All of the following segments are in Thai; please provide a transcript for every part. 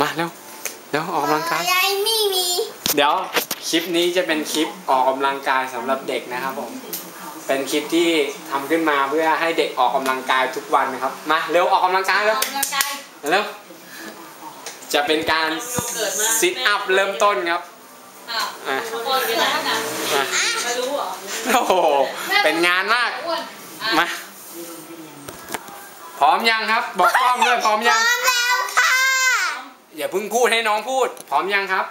มาเร็วเร็วออกกำลังกาย ยายไม่มีเดี๋ยวคลิปนี้จะเป็นคลิปออกกำลังกายสำหรับเด็กนะครับผม เป็นคลิปที่ทำขึ้นมาเพื่อให้เด็กออกกำลังกายทุกวันนะครับ มาเร็วออกกำลังกายอเร็อวกกำลังกายเร็วจะเป็นการซิทอัพเริ่มต้นครับอ้าวอะขบวนกันแล้วนะมาไม่รู้เหรอโอ้โห เป็นงานมาก อ้วนอะมา พร้อมยังครับ บอกกล้องด้วยพร้อมพร้ยัองมแล้วค่ะ อย่าเพิ่งพูดให้น้องพูด พร้อมยังครับ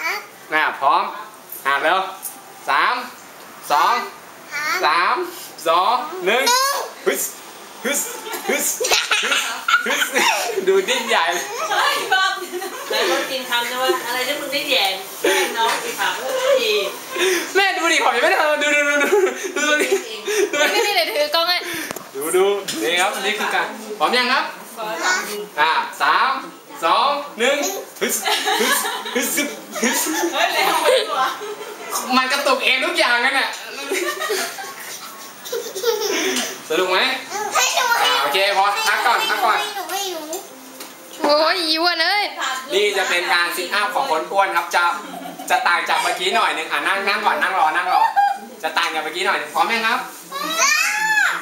อะน่ะพร้อมอะเร็วสามสองหาสามสองหนึ่งฮึสฮึสฮึสฮึสฮึสดูดิ้นใหญ่เฮ้ยบ้าไหนคนจริงทำนะว่าอะไรที่มึงได้แย่งแย่งน้องสิครับดีแม่ดูดิผมยังไม่ได้ทำดูดูดูดูดูดูดิดูนี่นี่เดี๋ยวถือกล้องให้ดูดูนี่ครับนี่คือการพร้อมยังครับขอจับดูอะสาม สองหนึ่งฮึสฮึสฮึสฮึสเฮ้ยเร็วไปดีกว่ามันกระตุกเองทุกอย่างกันน่ะสนุกไหมให้หนูให้อ่าโอเคพอพักก่อนพักก่อนให้หนูให้หนูโอ้ยยิ้วอะเลยนี่จะเป็นการซิทอัพของคนอ้วนครับจะจะต่างจากเมื่อกี้หน่อยหนึงอะนั่งนั่งก่อนนั่งรอนั่งรอจะต่างจากเมื่อกี้หน่อยหนึงพร้อมไหมครับ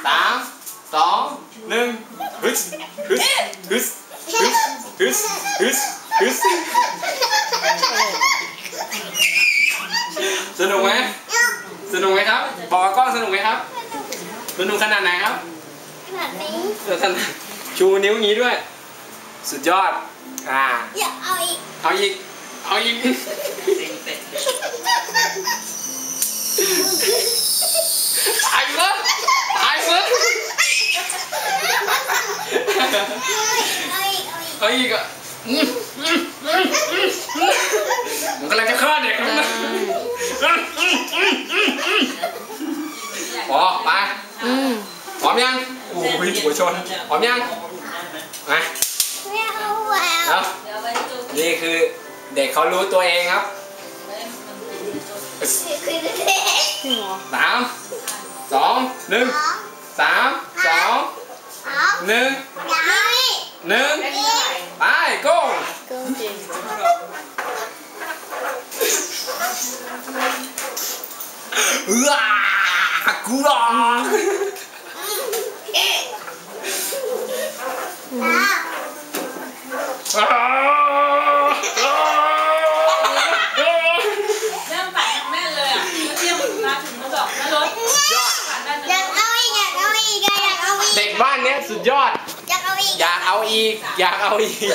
สามสองหนึ่งฮึสฮึสฮึสฮึสฮึส ฮึสฮึสสนุกไหมสนุกไหมครับ บอกกับกล้องสนุกไหมครับ สนุกขนาดไหนครับ ขนาดนี้เออขนาดชูนิ้วอย่างนี้ด้วย สุดยอด อ่าอยากเอาอีก เอาอีก เอาอีกตายเฟิร์สตายเฟิร์สเอาอีกเอาอีกเอาอีกอะอื มันกำลังจะฆ่าเด็กแล้วนะพอไปอืมพร้อมยังโอ้ยหัวชนพร้อมยังมาไม่เอาแล้ว นี่คือเด็กเขารู้ตัวเองครับสามสองหนึ่งสามสองหนึ่ง จริงเอื้อกูหรอกอะเริ่มไปแม่เลยอะเที่ยงมาถึงเขาบอกนั่นรถยอดผ่านได้อยากเอาอีกอยากเอาอีกอยากเอาอีกเด็กบ้านเนี้ยสุดยอด อยากเอาอีกอยากเอาอีกอยากเอาอีก